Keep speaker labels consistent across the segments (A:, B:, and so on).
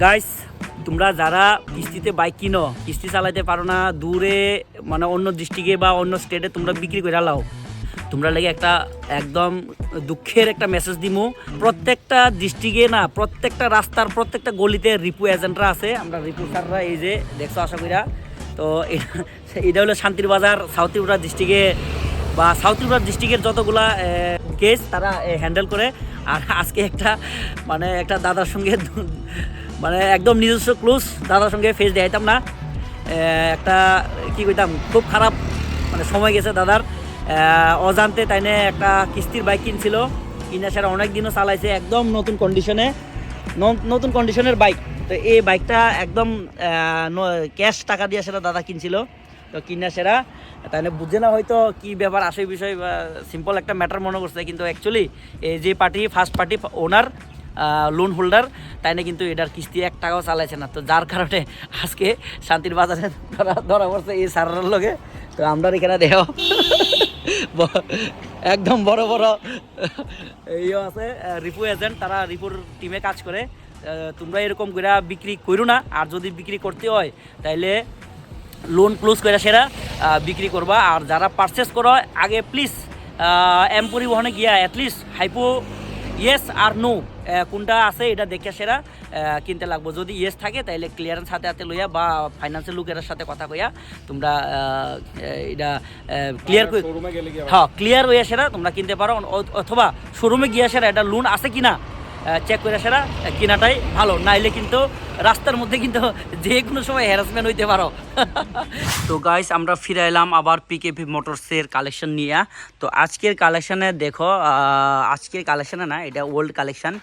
A: Guys তোমরা যারা কিস্তিতে বাইক কিনো, কিস্তি চালাইতে পারো না, দূরে মানে অন্য ডিস্ট্রিক্টে বা অন্য স্টেটে তোমরা বিক্রি করে লাও। তোমরা লেগে একটা একদম দুঃখের একটা মেসেজ দিমু। প্রত্যেকটা ডিস্ট্রিক্টে না, প্রত্যেকটা রাস্তার প্রত্যেকটা গলিতে রিপু এজেন্টরা আছে। আমরা রিপু স্যাররা এই যে দেখছ আশা করিরা তো এটা- হলো শান্তির বাজার সাউথ ত্রিপুরা ডিস্ট্রিক্টে বা সাউথ ত্রিপুরা ডিস্ট্রিক্টের যতগুলা কেস তারা হ্যান্ডেল করে। আর আজকে একটা মানে একটা দাদার সঙ্গে মানে একদম নিজস্ব ক্লোজ দাদার সঙ্গে ফেস দেখাইতাম না। একটা, কি কইতাম, খুব খারাপ মানে সময় গেছে দাদার। অজান্তে তাইনে একটা কিস্তির বাইক কিনছিল। কিনা সেটা অনেক দিনও চালাইছে, একদম নতুন কন্ডিশনে নতুন কন্ডিশনের বাইক তো এই বাইকটা একদম ক্যাশ টাকা দিয়ে সেটা দাদা কিনছিল। তো কিনা সেরা তাহলে বুঝে না হয়তো কি ব্যাপার আসে বিষয় সিম্পল একটা ম্যাটার মনে করছে। কিন্তু অ্যাকচুয়ালি এই যে party first party owner loan holder তাই না কিন্তু এটার কিস্তি এক টাকাও চালাইছে না। তো যার কারণে আজকে শান্তির বাজারে ধরা ধরা পড়ছে এই সারার লগে। তো আমরা এখানে দেহ একদম বড় বড় ইয়ে আছে রিপু এজেন্ট তারা রিপুর টিমে কাজ করে। তোমরা এরকম করে বিক্রি করো না, আর যদি বিক্রি করতে হয়, তাইলে লোন ক্লোজ করে সেরা বিক্রি করবা। আর যারা পারচেস করো, আগে প্লিজ এম পরিবহনে গিয়া অ্যাটলিস্ট হাইপো ইয়েস আর নো কোনটা আছে এটা দেখে সেরা কিনতে লাগবো। যদি ইয়েস থাকে তাহলে ক্লিয়ারেন্স হাতে হাতে লইয়া বা ফাইন্যান্সিয়াল লোকের সাথে কথা কইয়া তোমরা এটা ক্লিয়ার
B: শোরুমে
A: হ্যাঁ ক্লিয়ার হয়ে সেরা তোমরা কিনতে পারো। অথবা শোরুমে গিয়া সেরা এটা লোন আছে কিনা? চেক করে সেরা কিনাটাই ভালো। নাইলে কিন্তু রাস্তার মধ্যে কিন্তু যে কোনো সময় হ্যারাসমেন্ট হইতে পারো। তো গাইস আমরা ফিরে এলাম আবার পিকেপি মোটরসের কালেকশন নিয়ে। তো আজকের কালেকশানে দেখো আজকের কালেকশানে না, এটা old collection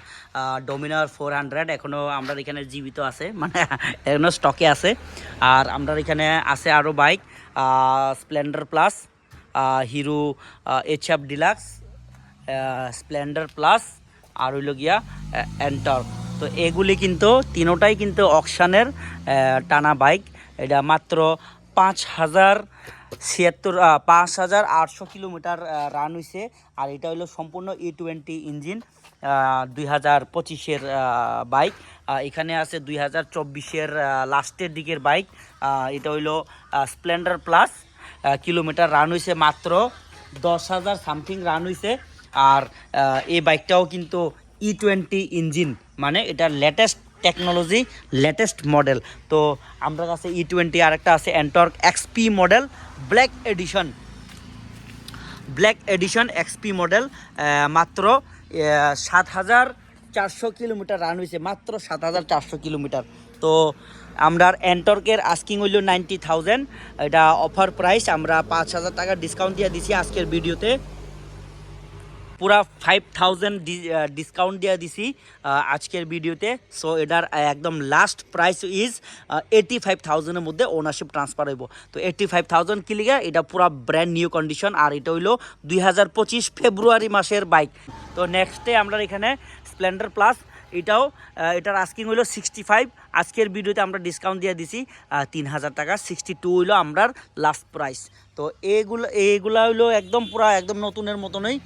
A: Dominar four hundred এখনও আমরা এখানে জীবিত আছে মানে এখনও স্টকে আছে। আর আমরা এখানে আছে আরও bike Splendor Plus Hero H F Deluxe Splendor Plus আর হইল গিয়া এন্টার তো এগুলি কিন্তু, তিনোটাই কিন্তু অকশানের টানা বাইক। এটা মাত্র পাঁচ হাজার ছিয়াত্তর পাঁচ হাজার আটশো কিলোমিটার রান হয়েছে আর এটা হলো সম্পূর্ণ ই টোয়েন্টি ইঞ্জিন দুই হাজার পঁচিশের বাইক। এখানে আছে দুই হাজার চব্বিশের লাস্টের দিকের বাইক। এটা হইল স্প্লেন্ডার প্লাস কিলোমিটার রান হয়েছে মাত্র দশ হাজার সামথিং রান হয়েছে আর এই বাইকটাও কিন্তু ই টোয়েন্টি ইঞ্জিন মানে এটা লেটেস্ট টেকনোলজি লেটেস্ট মডেল তো আমরা কাছে ই টোয়েন্টি আর একটা আছে Ntorq XP model black edition black edition XP model মাত্র সাত হাজার চারশো কিলোমিটার রান হয়েছে, মাত্র সাত হাজার চারশো কিলোমিটার। তো আমরা এন্টর্কের আস্কিং হইল নাইনটি থাউজেন্ড এটা অফার প্রাইস আমরা পাঁচ হাজার টাকা ডিসকাউন্ট দিয়ে দিছি আজকের ভিডিওতে পুরা ফাইভ থাউজেন্ড ডিসকাউন্ট দিয়ে দিছি আজকের ভিডিওতে। সো এটার একদম last price is eighty five থাউজেন্ডের মধ্যে ওনারশিপ ট্রান্সফার হইব। তো এইটি ফাইভ থাউজেন্ড কিলিগা এটা পুরা ব্র্যান্ড নিউ কন্ডিশন আর এটা হইল দুই হাজার পঁচিশ ফেব্রুয়ারি মাসের বাইক তো নেক্সটে আমরা এখানে স্প্লেন্ডার প্লাস এটাও এটার আস্কিং হইল সিক্সটি ফাইভ আজকের ভিডিওতে আমরা ডিসকাউন্ট দিয়ে দিছি তিন হাজার টাকা সিক্সটি টু হইল আমরার লাস্ট প্রাইস তো এইগুলো এইগুলা হইল একদম পুরা, একদম নতুনের মতনই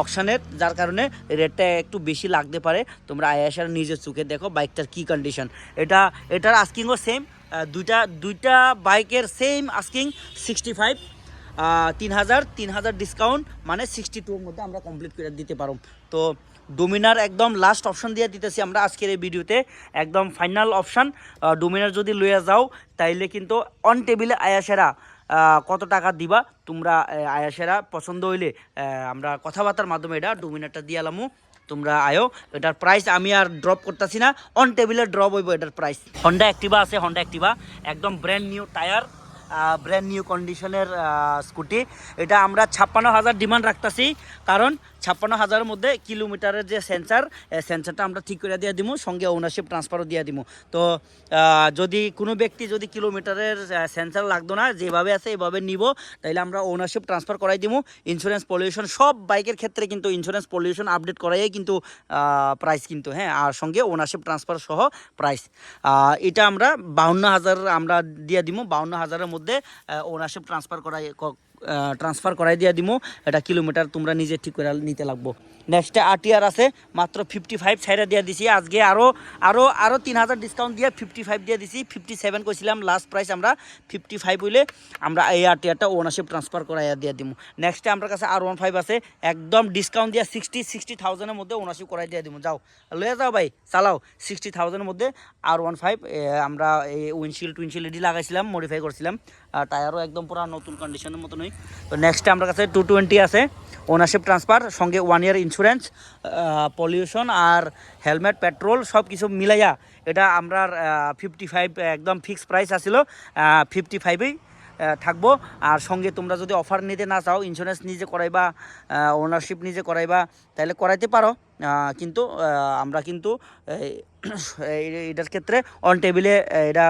A: অকশানের যার কারণে রেটটা একটু বেশি লাগতে পারে। তোমরা আয়াসার নিজের চোখে দেখো বাইকটার কি কন্ডিশন এটা, এটার আস্কিংও সেম দুইটা দুইটা বাইকের সেম আস্কিং সিক্সটি ফাইভ তিন হাজার তিন হাজার ডিসকাউন্ট মানে সিক্সটি টুর মধ্যে আমরা কমপ্লিট করে দিতে পারো। তো ডোমিনার একদম লাস্ট অপশন দিয়ে দিতেছি আমরা আজকের এই ভিডিওতে। একদম ফাইনাল অপশান ডোমিনার যদি লইয়া যাও, তাইলে কিন্তু অন টেবিলে আয়াসেরা কত টাকা দিবা? তোমরা আয়াসেরা পছন্দ হইলে আমরা কথাবার্তার মাধ্যমে এটা ডোমিনারটা দিয়ে আলামু তোমরা আয়ো, এটার প্রাইস আমি আর ড্রপ করতেছি না। অন টেবিলে ড্রপ হইব এটার প্রাইস হন্ডা অ্যাক্টিভা আছে হন্ডা অ্যাক্টিভা একদম brand new tyre brand new কন্ডিশনের স্কুটি এটা আমরা ছাপ্পান্ন হাজার ডিমান্ড রাখতেছি, কারণ ছাপ্পান্ন হাজারের মধ্যে কিলোমিটারের যে সেন্সার সেন্সারটা আমরা ঠিক করে দিয়ে দিব সঙ্গে ওনারশিপ ট্রান্সফারও দিয়ে দিব তো যদি কোনো ব্যক্তি যদি কিলোমিটারের সেন্সার লাগতো না, যেভাবে আছে এভাবে নিব তাহলে আমরা ওনারশিপ ট্রান্সফার করাই দিব ইন্স্যুরেন্স পলিউশন সব বাইকের ক্ষেত্রে কিন্তু ইন্স্যুরেন্স পলিউশন আপডেট করাই কিন্তু প্রাইস কিন্তু হ্যাঁ আর সঙ্গে ওনারশিপ ট্রান্সফার সহ প্রাইস এটা আমরা বাউন্ন হাজার আমরা দিয়ে দিব বাউন্ন হাজারের মধ্যে ওনারশিপ ট্রান্সফার করাই ক- ট্রান্সফার করাই দিয়ে দিমু। এটা কিলোমিটার তোমরা নিজে ঠিক করে নিতে লাগবো। নেক্সটে আরটিআর আছে, মাত্র ফিফটি ফাইভ সাইডে দিয়ে দিছি। আজকে আরও আরও আরও তিন হাজার ডিসকাউন্ট দিয়ে ফিফটি ফাইভ দিয়ে দিছি। ফিফটি সেভেন কইছিলাম লাস্ট প্রাইস আমরা ফিফটি ফাইভ হইলে আমরা এই আরটিআরটা ওনারশিপ ট্রান্সফার করাইয়া দিয়ে দিব নেক্সটে আমার কাছে আর ওয়ান ফাইভ আছে, একদম ডিসকাউন্ট দিয়ে সিক্সটি সিক্সটি থাউজেন্ডের মধ্যে ওনারশিপ করাই দিয়ে দিব যাও, লয়ে যাও ভাই, চালাও। সিক্সটি থাউজেন্ডের মধ্যে আর ওয়ান ফাইভ আমরা এই উইন্ডশিল্ড টুইনশিল্ড এডি লাগাইছিলাম মডিফাই করছিলাম। টায়ারও একদম পুরো নতুন কন্ডিশনের মতনই। তো নেক্সটে আমার কাছে টু টোয়েন্টি আছে ওনারশিপ ট্রান্সফার সঙ্গে ওয়ান ইয়ার ইন্স্যুরেন্স পলিউশন আর হেলমেট পেট্রোল সব কিছু মিলাইয়া এটা আমরা ফিফটি ফাইভ একদম ফিক্সড প্রাইস আসিল ফিফটি ফাইভেই থাকব। আর সঙ্গে তোমরা যদি অফার নিতে না চাও ইন্স্যুরেন্স নিজে করাইবা ওনারশিপ নিজে করাইবা, তাহলে করাইতে পারো। কিন্তু আমরা কিন্তু এটার ক্ষেত্রে অন টেবিলে এটা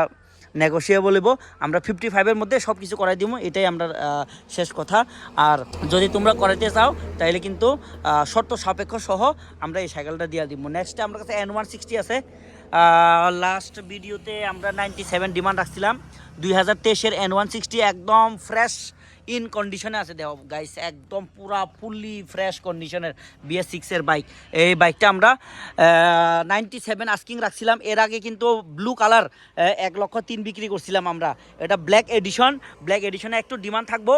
A: নেগোসিয়েবল হইব। আমরা ফিফটি ফাইভের মধ্যে সব কিছু করাই দিব এটাই আমরা শেষ কথা। আর যদি তোমরা করাইতে চাও তাহলে কিন্তু শর্ত সাপেক্ষ সহ আমরা এই সাইকেলটা দিয়ে দিব নেক্সটে আমার কাছে এন ওয়ান সিক্সটি আছে। লাস্ট ভিডিওতে আমরা নাইনটি সেভেন ডিমান্ড রাখছিলাম। দুই হাজার তেইশের এন ওয়ান সিক্সটি একদম ফ্রেশ ইন কন্ডিশনে আছে দেখো গাইস একদম পুরা ফুললি ফ্রেশ কন্ডিশনের বিএস সিক্সের বাইক এই বাইকটা আমরা নাইনটি সেভেন আস্কিং রাখছিলাম। এর আগে কিন্তু ব্লু কালার এক লক্ষ তিন বিক্রি করছিলাম আমরা। এটা ব্ল্যাক এডিশন ব্ল্যাক এডিশনে একটু ডিমান্ড থাকব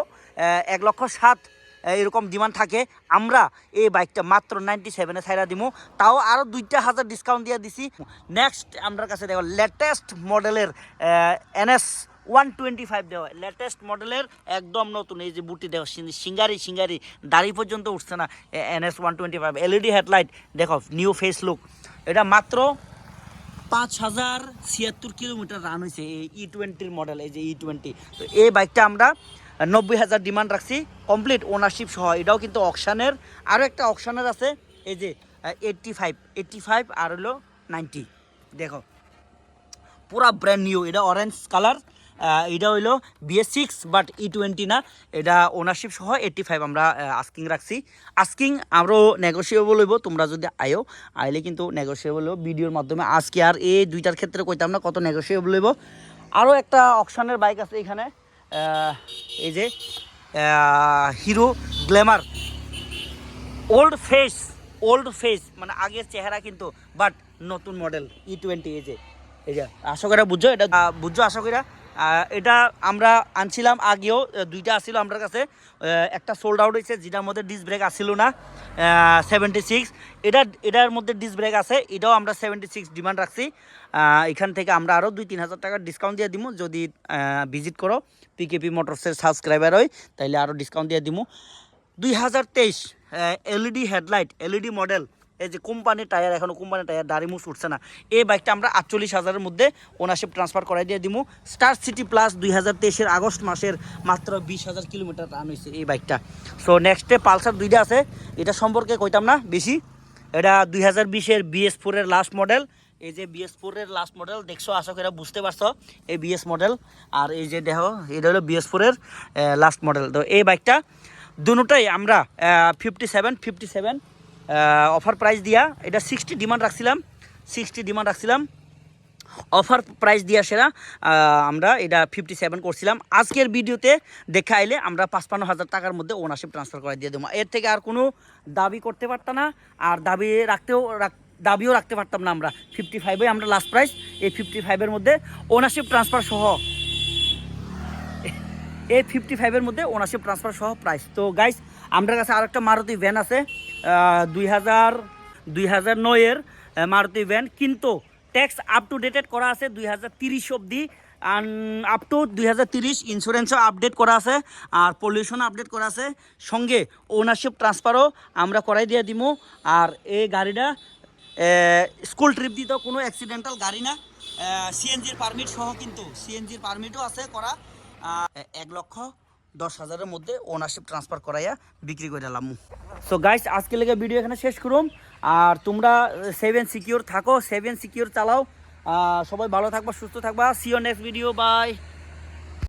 A: এক লক্ষ সাত এরকম ডিমান্ড থাকে। আমরা এই বাইকটা মাত্র নাইনটি সেভেনে ছাইরা দিমু। তাও আরও দুইটা হাজার ডিসকাউন্ট দিয়ে দিছি। নেক্সট আমার কাছে দেখো লেটেস্ট মডেলের এনএস ওয়ান টোয়েন্টি ফাইভ দেওয়া। লেটেস্ট মডেলের একদম নতুন, এই যে বুটি দেখো সিঙ্গারি সিঙ্গারি, দাড়ি পর্যন্ত উঠছে না NS one twenty five LED headlight দেখো নিউ ফেস লুক এটা মাত্র পাঁচ হাজার ছিয়াত্তর কিলোমিটার রান হয়েছে এই ই টোয়েন্টির মডেল এই যে ই টোয়েন্টি তো এই বাইকটা আমরা নব্বই হাজার ডিমান্ড রাখছি কমপ্লিট ওনারশিপ সহ। এটাও কিন্তু অকশানের আরও একটা অকশানের আছে, এই যে এইট্টি ফাইভ এইট্টি ফাইভ আর হলো নাইনটি দেখো, পুরা ব্র্যান্ড নিউ এটা অরেঞ্জ কালার এটা হইল BS six but E twenty না। এটা ওনারশিপ সহ এইট্টি ফাইভ আমরা আস্কিং রাখছি। আস্কিং আরও নেগোসিয়েবল হইব, তোমরা যদি আয়ো, আইলে কিন্তু নেগোসিয়েবল হইব। ভিডিওর মাধ্যমে আজকে আর এই দুইটার ক্ষেত্রে কইতাম না কত নেগোসিয়েবল হইব। আরও একটা অপশানের বাইক আছে এখানে এই যে Hero Glamour old face old face মানে আগের চেহারা কিন্তু বাট নতুন মডেল ই টোয়েন্টি এই যে এই যে, আশা করা বুঝছ? এটা বুঝছ আশা করা এটা আমরা আনছিলাম আগেও দুইটা আসছিল আমার কাছে। একটা সোল্ড আউট হয়েছে, যেটার মধ্যে ডিস ব্রেক আসছিল না। সেভেন্টি সিক্স এটা, এটার মধ্যে ডিস ব্রেক আছে, এটাও আমরা সেভেন্টি সিক্স ডিমান্ড রাখছি এখান থেকে আমরা আরও দুই, তিন হাজার টাকার ডিসকাউন্ট দিয়ে দিব যদি ভিজিট করো পিকেপি মোটরসের সাবস্ক্রাইবার হয় তাহলে আরও ডিসকাউন্ট দিয়ে দিব দুই হাজার তেইশ এলইডি হেডলাইট এলইডি মডেল এই যে কোম্পানির টায়ার এখনও কোম্পানির টায়ার, দাড়ি মুছ উঠছে না। এই বাইকটা আমরা আটচল্লিশ হাজারের মধ্যে ওনারশিপ ট্রান্সফার করাই দিয়ে দিমু। স্টার সিটি প্লাস দুই হাজার তেইশের আগস্ট মাসের মাত্র বিশ হাজার কিলোমিটার রান হয়েছে এই বাইকটা সো নেক্সটে পালসার দুইটা আছে, এটা সম্পর্কে কইতাম না, বেশি। এটা দুই হাজার বিশের বিএস ফোরের লাস্ট মডেল এই যে বিএস ফোরের লাস্ট মডেল দেখছ, আশা করে বুঝতে পারছ, এই বিএস মডেল আর এই যে দেখো, এটা হলো বিএস ফোরের লাস্ট মডেল তো এই বাইকটা দুটাই আমরা fifty seven fifty seven offer price দিয়া, এটা সিক্সটি ডিমান্ড রাখছিলাম সিক্সটি ডিমান্ড রাখছিলাম। অফার প্রাইস দিয়ে সেরা আমরা এটা ফিফটি সেভেন করছিলাম। আজকের ভিডিওতে দেখা আইলে আমরা পাঁচপান্ন হাজার টাকার মধ্যে ওনারশিপ ট্রান্সফার করে দিয়ে দেবো। এর থেকে আর কোনো দাবি করতে পারতাম না, আর দাবি রাখতেও দাবিও রাখতে পারতাম না আমরা। ফিফটি ফাইভে আমরা লাস্ট প্রাইস এই ফিফটি ফাইভের মধ্যে ওনারশিপ ট্রান্সফার সহ, এই ফিফটি ফাইভের মধ্যে ওনারশিপ ট্রান্সফার সহ প্রাইস তো গাইস আমার কাছে আরেকটা মারুতি ভ্যান আছে। দুই হাজার, দুই নয়ের মারুতি ভ্যান। কিন্তু ট্যাক্স আপ টু ডেটেড করা আছে দুই হাজার তিরিশ অবধি। আপ টু দুই হাজার তিরিশ আপডেট করা আছে। আর পলিউশন আপডেট করা আছে। সঙ্গে ওনারশিপ ট্রান্সফারও আমরা করাই দিয়ে দিমু। আর এই গাড়িটা স্কুল ট্রিপ দিতেও কোনো অ্যাক্সিডেন্টাল গাড়ি না। সিএনজির পারমিট সহ কিন্তু সিএনজির পারমিটও আছে করা। এক লক্ষ দশ হাজারের মধ্যে ওনারশিপ ট্রান্সফার করাইয়া বিক্রি করে দিলাম সো গাইস আজকে লেগে ভিডিও এখানে শেষ করুন আর তোমরা সেভেন সিকিউর থাকো সেভেন সিকিউর চালাও। সবাই ভালো থাকবা, সুস্থ থাকবা। CO next video by